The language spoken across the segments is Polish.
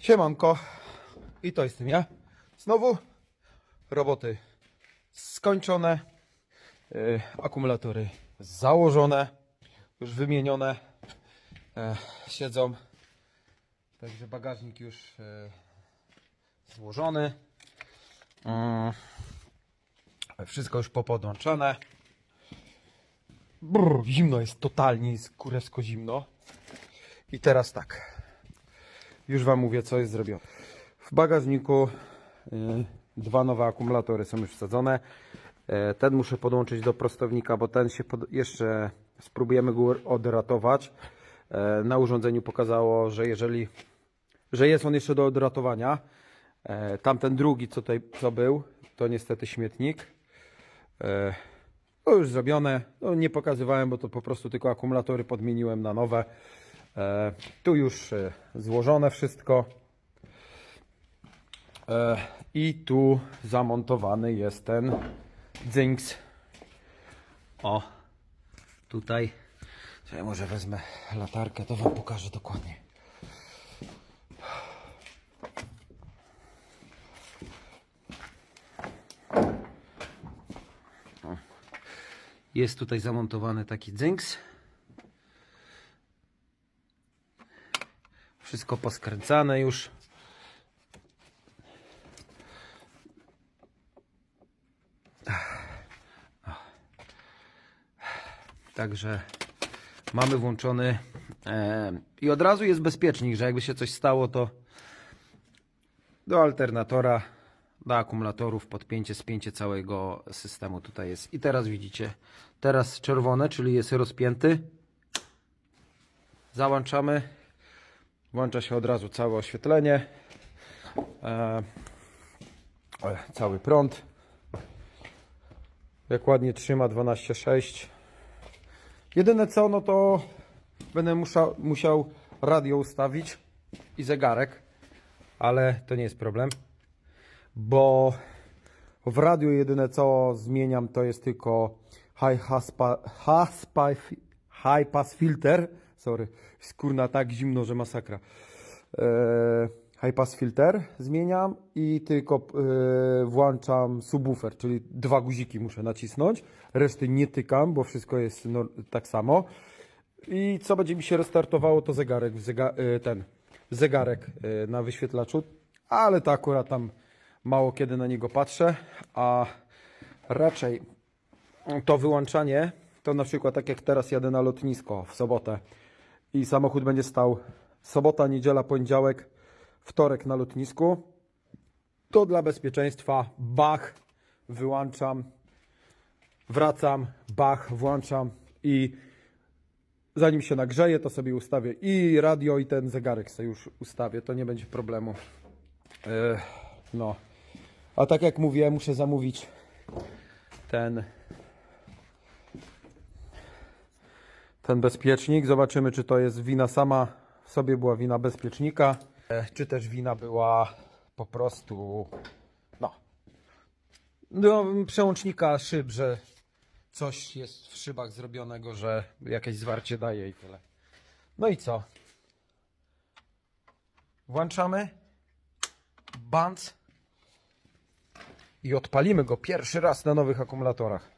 Siemanko. I to jestem ja. Znowu roboty skończone. Yy, akumulatory założone. Już wymienione. E, siedzą. Także bagażnik już e, złożony. Mm. Wszystko już popodłączone. Brr, zimno jest totalnie, jest kurewsko zimno. I teraz tak. Już Wam mówię, co jest zrobione. W bagażniku y, dwa nowe akumulatory są już wsadzone. E, Ten muszę podłączyć do prostownika, bo ten się pod... jeszcze spróbujemy go odratować. E, Na urządzeniu pokazało, że jeżeli że jest on jeszcze do odratowania. Tamten drugi, co tutaj co był, to niestety śmietnik. To już zrobione. No, nie pokazywałem, bo to po prostu tylko akumulatory podmieniłem na nowe. E, Tu już e, złożone wszystko. E, I tu zamontowany jest ten Dzinks. O, tutaj. Ja może wezmę latarkę, to Wam pokażę dokładnie. Jest tutaj zamontowany taki dzynks. Wszystko poskręcane już. Także mamy włączony e, i od razu jest bezpiecznik, że jakby się coś stało, to do alternatora, do akumulatorów podpięcie, spięcie całego systemu tutaj jest. I teraz widzicie, teraz czerwone, czyli jest rozpięty. Załączamy. Włącza się od razu całe oświetlenie. E, cały prąd. Jak ładnie trzyma 12.6. Jedyne co, no to będę musiał, musiał radio ustawić i zegarek, ale to nie jest problem, bo w radiu jedyne co zmieniam to jest tylko high, haspa, high pass filter, sorry, skurna tak zimno, że masakra. Eee, high pass filter zmieniam i tylko e, włączam subwoofer, czyli dwa guziki muszę nacisnąć, reszty nie tykam, bo wszystko jest no, tak samo. I co będzie mi się restartowało, to zegarek, zega, e, ten zegarek e, na wyświetlaczu, ale to akurat tam mało kiedy na niego patrzę, a raczej to wyłączanie, to na przykład tak jak teraz jadę na lotnisko w sobotę i samochód będzie stał sobota, niedziela, poniedziałek, wtorek na lotnisku, to dla bezpieczeństwa bach, wyłączam, wracam, bach, włączam i zanim się nagrzeje, to sobie ustawię i radio, i ten zegarek sobie już ustawię, to nie będzie problemu. Ech, no. A tak jak mówię, muszę zamówić ten ten bezpiecznik. Zobaczymy, czy to jest wina sama w sobie była wina bezpiecznika, e, czy też wina była po prostu no, no przełącznika szyb, że coś jest w szybach zrobionego, że jakieś zwarcie daje i tyle. No i co? Włączamy band i odpalimy go pierwszy raz na nowych akumulatorach.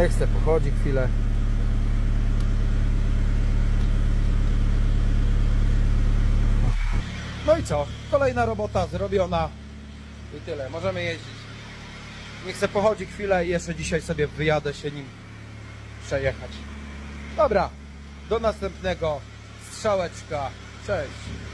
Niech se pochodzi chwilę. No i co? Kolejna robota zrobiona i tyle. Możemy jeździć. Niech se pochodzi chwilę i jeszcze dzisiaj sobie wyjadę się nim przejechać. Dobra, do następnego. Strzałeczka. Cześć.